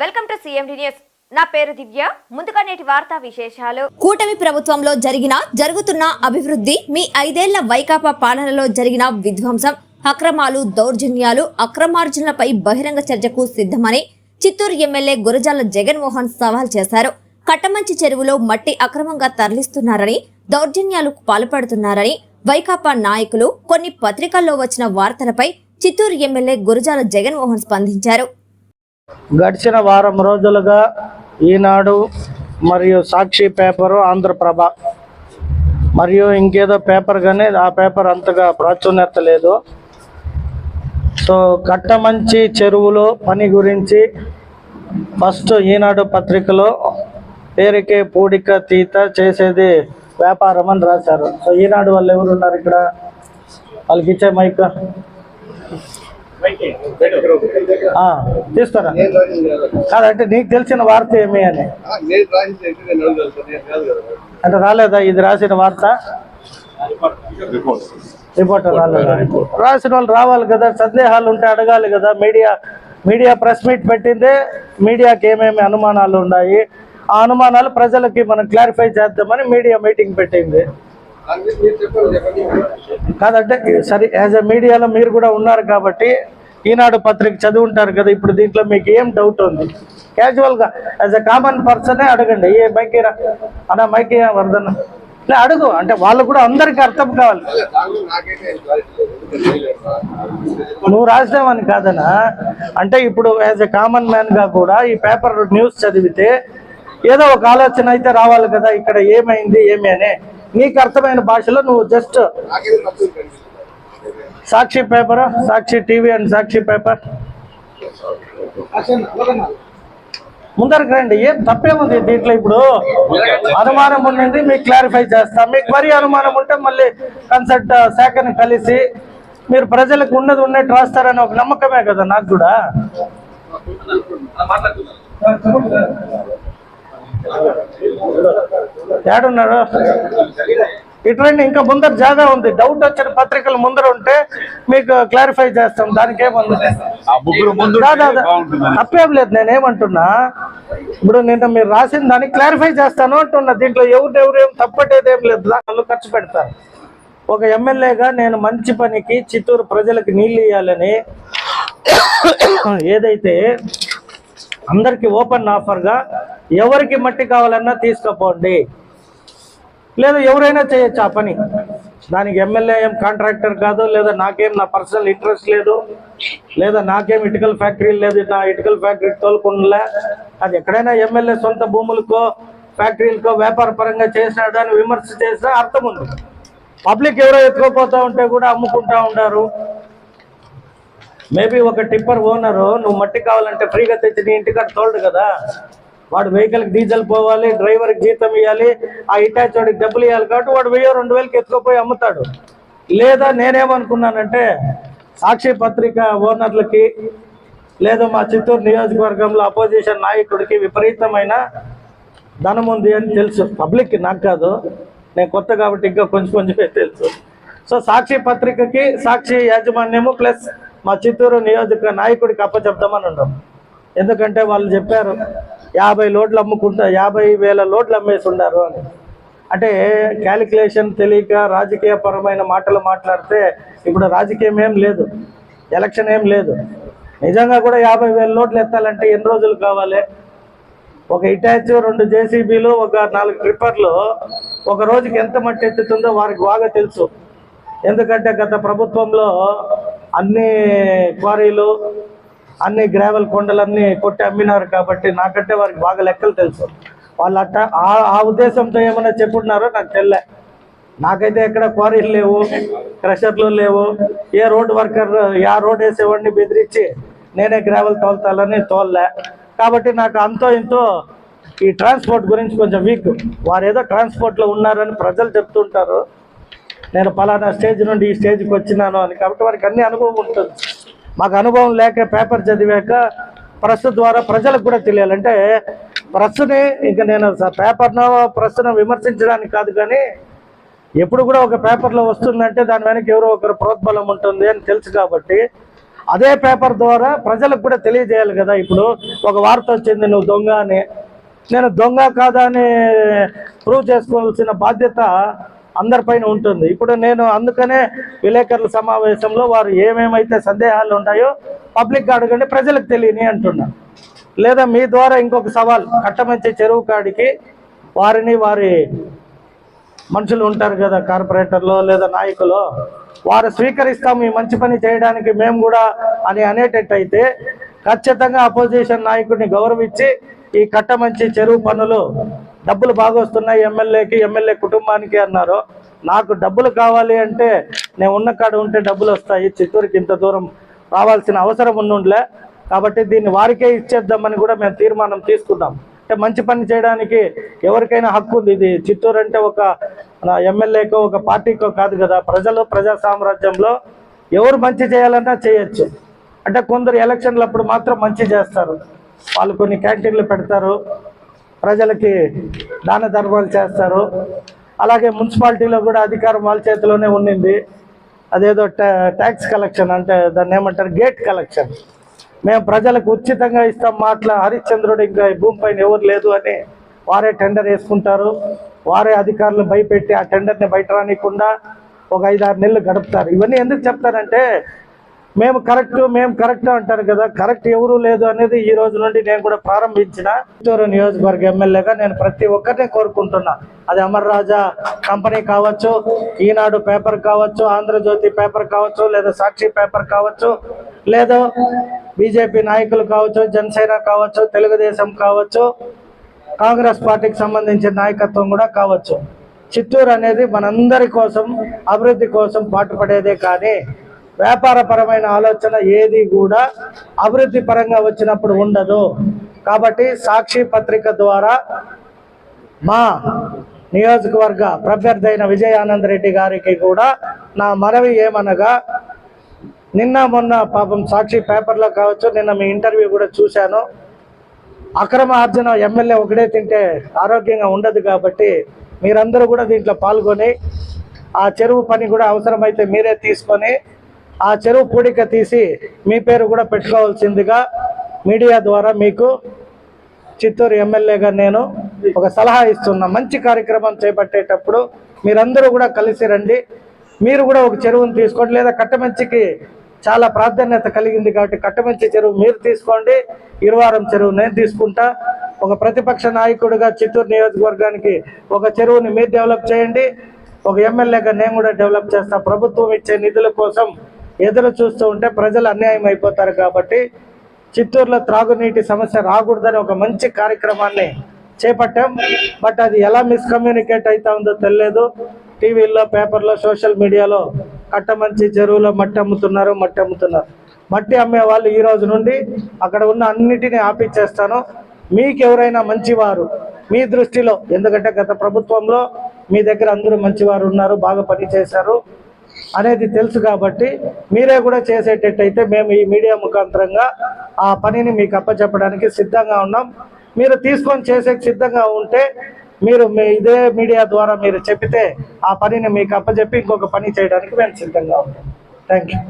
Welcome to CMD news నా పేరు దివ్య. ముందుగా నేటి వార్తా విశేషాలు. కూటమి ప్రభుత్వంలో జరిగిన జరుగుతున్న అభివృద్ధి మీ ఐదేళ్ళ వైకాపా పాలనలో జరిగిన విధ్వంసం అక్రమాలు దౌర్జన్యాలు అక్రమార్జనలపై బహిరంగ చర్చకు సిద్ధమని చిత్తూరు ఎమ్మెల్యే గురజాల జగన్మోహన్ సవాల్ చేశారు. కట్టమంచి చెరువులో మట్టి అక్రమంగా తరలిస్తున్నారని దౌర్జన్యాలకు పాల్పడుతున్నారని వైకాపా నాయకులు కొన్ని పత్రికల్లో వచ్చిన వార్తలపై చిత్తూరు ఎమ్మెల్యే గురజాల జగన్మోహన్ స్పందించారు. గడిచిన వారం రోజులుగా ఈనాడు మరియు సాక్షి పేపరు ఆంధ్రప్రభ. మరియు ఇంకేదో పేపర్ కానీ ఆ పేపర్ అంతగా ప్రాచుర్యత లేదు. సో కట్టమంచి చెరువులో పని గురించి ఫస్ట్ ఈనాడు పత్రికలో పేరుకే పూడిక తీత చేసేది వ్యాపారం అని రాశారు. సో ఈనాడు వాళ్ళు ఎవరు ఉన్నారు ఇక్కడ? వాళ్ళకి ఇచ్చే మైక్. తీస్తారా కాదంటే నీకు తెలిసిన వార్త ఏమి అని. అంటే రాలేదా? ఇది రాసిన వార్త? రిపోర్ట్ రాలేదా? రాసిన వాళ్ళు రావాలి కదా. సందేహాలు ఉంటే అడగాలి కదా. మీడియా మీడియా ప్రెస్ మీట్ పెట్టిందే మీడియాకి ఏమేమి అనుమానాలు ఉన్నాయి? ఆ అనుమానాలు ప్రజలకి మనం క్లారిఫై చేద్దామని మీడియా మీటింగ్ పెట్టింది. కాదంటే సరే యాజ్ అ మీడియాలో మీరు కూడా ఉన్నారు కాబట్టి ఈనాడు పత్రిక చదివి ఉంటారు కదా ఇప్పుడు దీంట్లో మీకు ఏం డౌట్ ఉంది? క్యాజువల్గా యాజ్ అ కామన్ పర్సనే అడగండి. ఏ మైకి అన్న మైకి వర్ధన్ అడుగు. అంటే వాళ్ళు కూడా అందరికీ అర్థం కావాలి. నువ్వు రాసినావని కాదనా అంటే ఇప్పుడు యాజ్ ఎ కామన్ మ్యాన్గా కూడా ఈ పేపర్ న్యూస్ చదివితే ఏదో ఒక ఆలోచన అయితే రావాలి కదా ఇక్కడ ఏమైంది ఏమి అనే. నీకు అర్థమైన భాషలో నువ్వు just Sakshi paper? Sakshi TV and Sakshi paper. ముందరికి రండి. ఏం తప్పేముంది దీంట్లో ఇప్పుడు? అనుమానం ఉండండి మీకు క్లారిఫై చేస్తాం. మీకు మరీ అనుమానం ఉంటే మళ్ళీ కన్సల్ట్ uh, శాఖని కలిసి మీరు ప్రజలకు ఉన్నది ఉన్నట్టు రాస్తారని ఒక నమ్మకమే కదా నాకు కూడా? ఏడున్నాడు? ఇటువంటి ఇంకా ముందర జాగా ఉంది. డౌట్ వచ్చిన పత్రికలు ముందర ఉంటే మీకు క్లారిఫై చేస్తాం. దానికి ఏముంది? తప్పేం లేదు నేనేమంటున్నా? ఇప్పుడు నిన్న మీరు రాసిన దానికి క్లారిఫై చేస్తాను అంటున్నా. దీంట్లో ఎవరు ఎవరు ఏం తప్పటేది ఏం లేదు దానిలో ఖర్చు పెడతారు. ఒక ఎమ్మెల్యేగా నేను మంచి పనికి చిత్తూరు ప్రజలకు నీళ్ళు ఇవ్వాలని ఏదైతే అందరికి ఓపెన్ ఆఫర్గా ఎవరికి మట్టి కావాలన్నా తీసుకుపోండి. లేదా ఎవరైనా చేయొచ్చు ఆ పని. దానికి ఎమ్మెల్యే ఏం కాంట్రాక్టర్ కాదు లేదా నాకేం నా పర్సనల్ ఇంట్రెస్ట్ లేదు లేదా నాకేం ఇటుకల ఫ్యాక్టరీ లేదు నా ఇటుకల ఫ్యాక్టరీ తోలుకుండలే. అది ఎక్కడైనా ఎమ్మెల్యే సొంత భూములకో ఫ్యాక్టరీలకో వ్యాపార పరంగా చేసినాడు అని విమర్శ చేసినా అర్థం ఉంది పబ్లిక్ ఎవరో ఎత్తుకోపోతా ఉంటే కూడా అమ్ముకుంటా ఉంటారు మేబీ ఒక టిప్పర్ ఓనరు నువ్వు మట్టి కావాలంటే ఫ్రీగా తెచ్చి నీ ఇంటికాడ తోడు కదా. వాడు వెహికల్కి డీజిల్ పోవాలి డ్రైవర్కి జీతం ఇవ్వాలి ఆ ఇటాచ్ వాడికి డబ్బులు ఇవ్వాలి కాబట్టి వాడు వెయ్యి రెండు వేలకి ఎత్తుకుపోయి అమ్ముతాడు. లేదా నేనేమనుకున్నానంటే సాక్షి పత్రిక ఓనర్లకి లేదా మా చిత్తూరు నియోజకవర్గంలో అపోజిషన్ నాయకుడికి విపరీతమైన ధనం ఉంది అని తెలుసు. పబ్లిక్కి నాకు కాదు. నేను కొత్త కాబట్టి ఇంకా కొంచెం కొంచెమే తెలుసు. సో సాక్షి పత్రికకి సాక్షి యాజమాన్యము ప్లస్ మా చిత్తూరు నియోజక నాయకుడికి అప్పచెప్తామని ఉన్నాం. ఎందుకంటే వాళ్ళు చెప్పారు యాభై లోడ్లు అమ్ముకుంటా యాభై వేల లోడ్లు అమ్మేసి అని. అంటే క్యాలిక్యులేషన్ తెలియక రాజకీయ పరమైన మాటలు మాట్లాడితే ఇప్పుడు రాజకీయం ఏం లేదు ఎలక్షన్ ఏం లేదు. నిజంగా కూడా యాభై వేల లోడ్లు ఎత్తాలంటే ఎన్ని రోజులు కావాలి? ఒక ఇటాచ్ రెండు జేసీబీలు ఒక నాలుగు ట్రిప్పర్లు ఒక రోజుకి ఎంత మట్టి ఎత్తుతుందో వారికి బాగా తెలుసు. ఎందుకంటే గత ప్రభుత్వంలో అన్ని క్వారీలు అన్ని గ్రావెల్ కొండలన్నీ కొట్టి అమ్మినారు కాబట్టి నాకంటే వారికి బాగా లెక్కలు తెలుసు. వాళ్ళు అట్ట ఆ- ఆ ఉద్దేశంతో ఏమైనా చెప్పున్నారో నాకు తెల్లే. నాకైతే ఎక్కడ క్వారీలు లేవు క్రషర్లు లేవు. ఏ రోడ్ వర్కర్ ఆ రోడ్ వేసేవాడిని బెదిరించి నేనే గ్రావెల్ తోలుతాలని తోలలే. కాబట్టి నాకు అంతో ఇంతో ఈ ట్రాన్స్పోర్ట్ గురించి కొంచెం వీక్ వారు ఏదో ట్రాన్స్పోర్ట్లో ఉన్నారని ప్రజలు చెప్తుంటారు. నేను పలానా స్టేజ్ నుండి ఈ స్టేజ్కి వచ్చినాను అని. కాబట్టి వారికి అన్ని అనుభవం ఉంటుంది. మాకు అనుభవం లేక పేపర్ చదివాక ప్రెస్ ద్వారా ప్రజలకు కూడా తెలియాలంటే ప్రెస్ని ఇంకా నేను స- పేపర్ను ప్రెస్ను విమర్శించడానికి కాదు కానీ ఎప్పుడు కూడా ఒక పేపర్లో వస్తుందంటే దాని వెనక ఎవరో ఒకరు ప్రోద్బలం ఉంటుంది అని తెలుసు కాబట్టి అదే పేపర్ ద్వారా ప్రజలకు కూడా తెలియజేయాలి కదా. ఇప్పుడు ఒక వార్త వచ్చింది నువ్వు దొంగ అని. నేను దొంగ కాదా అని ప్రూవ్ చేసుకోవాల్సిన బాధ్యత అందరిపైన ఉంటుంది. ఇప్పుడు నేను అందుకనే విలేకరుల సమావేశంలో వారు ఏమేమైతే సందేహాలు ఉంటాయో పబ్లిక్ అడగండి ప్రజలకు తెలియని అంటున్నా. లేదా మీ ద్వారా ఇంకొక సవాల్ కట్టమంచి చెరువు కాడికి వారిని వారి మనుషులు ఉంటారు కదా కార్పొరేటర్లో లేదా నాయకులు వారు స్వీకరిస్తాం ఈ మంచి పని చేయడానికి మేము కూడా అని అనేటట్టయితే ఖచ్చితంగా అపోజిషన్ నాయకుడిని గౌరవించి ఈ కట్టమంచి చెరువు పనులు డబ్బులు బాగా వస్తున్నాయి ఎమ్మెల్యేకి ఎమ్మెల్యే కుటుంబానికి అన్నారు. నాకు డబ్బులు కావాలి అంటే నేను ఉన్న కాడ ఉంటే డబ్బులు వస్తాయి చిత్తూరుకి ఇంత దూరం రావాల్సిన అవసరం ఉండుండలే. కాబట్టి దీన్ని వారికే ఇచ్చేద్దామని కూడా మేము తీర్మానం తీసుకుందాం. అంటే మంచి పని చేయడానికి ఎవరికైనా హక్కు ఉంది. ఇది చిత్తూరు అంటే ఒక ఎమ్మెల్యేకో ఒక పార్టీకో కాదు కదా. ప్రజలు ప్రజా సామ్రాజ్యంలో ఎవరు మంచి చేయాలన్నా చేయొచ్చు. అంటే కొందరు ఎలక్షన్లు అప్పుడు మాత్రం మంచి చేస్తారు. వాళ్ళు కొన్ని క్యాంటీన్లు పెడతారు. ప్రజలకి దాన ధర్మాలు చేస్తారు. అలాగే మున్సిపాలిటీలో కూడా అధికారం వాళ్ళ చేతిలోనే ఉండింది అదేదో ట్యాక్స్ కలెక్షన్ అంటే దాన్ని ఏమంటారు? గేట్ కలెక్షన్ మేము ప్రజలకు ఉచితంగా ఇస్తాం మాటల. హరిశ్చంద్రుడు ఇంకా భూమిపైన ఎవరు లేదు అని వారే టెండర్ వేసుకుంటారు. వారే అధికారులు భయపెట్టి ఆ టెండర్ని బయట రానికుండా ఒక ఐదు ఆరు నెలలు గడుపుతారు. ఇవన్నీ ఎందుకు చెప్తారంటే మేము కరెక్ట్ మేము కరెక్ట్ అంటారు కదా. కరెక్ట్ ఎవరు లేదు అనేది ఈ రోజు నుండి నేను కూడా ప్రారంభించిన చిత్తూరు నియోజకవర్గ ఎమ్మెల్యేగా నేను ప్రతి ఒక్కరిని కోరుకుంటున్నా. అది అమర్ రాజా కంపెనీ కావచ్చు ఈనాడు పేపర్ కావచ్చు ఆంధ్రజ్యోతి పేపర్ కావచ్చు లేదా సాక్షి పేపర్ కావచ్చు లేదా బీజేపీ నాయకులు కావచ్చు జనసేన కావచ్చు తెలుగుదేశం కావచ్చు కాంగ్రెస్ పార్టీకి సంబంధించిన నాయకత్వం కూడా కావచ్చు. చిత్తూరు అనేది మనందరి కోసం అభివృద్ధి కోసం పాటుపడేదే కానీ వ్యాపారపరమైన ఆలోచన ఏది కూడా అభివృద్ధి పరంగా వచ్చినప్పుడు ఉండదు. కాబట్టి సాక్షి పత్రిక ద్వారా మా నియోజకవర్గ ప్రత్యర్థి అయిన విజయానంద్ రెడ్డి గారికి కూడా నా మనవి ఏమనగా నిన్న మొన్న పాపం సాక్షి పేపర్లో కావచ్చు నిన్న మీ ఇంటర్వ్యూ కూడా చూశాను. అక్రమ ఆర్జన ఎమ్మెల్యే ఒకటే తింటే ఆరోగ్యంగా ఉండదు కాబట్టి మీరందరూ కూడా దీంట్లో పాల్గొని ఆ చెరువు పని కూడా అవసరమైతే మీరే తీసుకొని ఆ చెరువు పూడిక తీసి మీ పేరు కూడా పెట్టుకోవాల్సిందిగా మీడియా ద్వారా మీకు చిత్తూరు ఎమ్మెల్యేగా నేను ఒక సలహా ఇస్తున్నా. మంచి కార్యక్రమం చేపట్టేటప్పుడు మీరందరూ కూడా కలిసి రండి. మీరు కూడా ఒక చెరువును తీసుకోండి. లేదా కట్టమంచికి చాలా ప్రాధాన్యత కలిగింది కాబట్టి కట్టమంచి చెరువు మీరు తీసుకోండి. ఇరువారం చెరువు నేను తీసుకుంటా. ఒక ప్రతిపక్ష నాయకుడిగా చిత్తూరు నియోజకవర్గానికి ఒక చెరువుని మీరు డెవలప్ చేయండి. ఒక ఎమ్మెల్యేగా నేను కూడా డెవలప్ చేస్తా. ప్రభుత్వం ఇచ్చే నిధుల కోసం ఎదురు చూస్తూ ఉంటే ప్రజలు అన్యాయం అయిపోతారు కాబట్టి చిత్తూరులో త్రాగునీటి సమస్య రాకూడదని ఒక మంచి కార్యక్రమాన్ని చేపట్టాం. బట్ అది ఎలా మిస్కమ్యూనికేట్ అవుతా ఉందో తెలియదు టీవీల్లో పేపర్లో సోషల్ మీడియాలో కట్టమంచి చెరువులో మట్టి అమ్ముతున్నారు మట్టి అమ్ముతున్నారు. మట్టి అమ్మే వాళ్ళు ఈ రోజు నుండి అక్కడ ఉన్న అన్నిటినీ ఆపిచ్చేస్తాను. మీకు ఎవరైనా మంచివారు మీ దృష్టిలో ఎందుకంటే గత ప్రభుత్వంలో మీ దగ్గర అందరూ మంచివారు ఉన్నారు బాగా పని చేశారు అనేది తెలుసు కాబట్టి మీరే కూడా చేసేటట్టయితే మేము ఈ మీడియా ముఖాంతరంగా ఆ పనిని మీకు అప్పచెప్పడానికి సిద్ధంగా ఉన్నాం. మీరు తీసుకొని చేసే సిద్ధంగా ఉంటే మీరు మీ ఇదే మీడియా ద్వారా మీరు చెప్పితే ఆ పనిని మీకు అప్పచెప్పి ఇంకొక పని చేయడానికి మేము సిద్ధంగా ఉన్నాం థ్యాంక్ యూ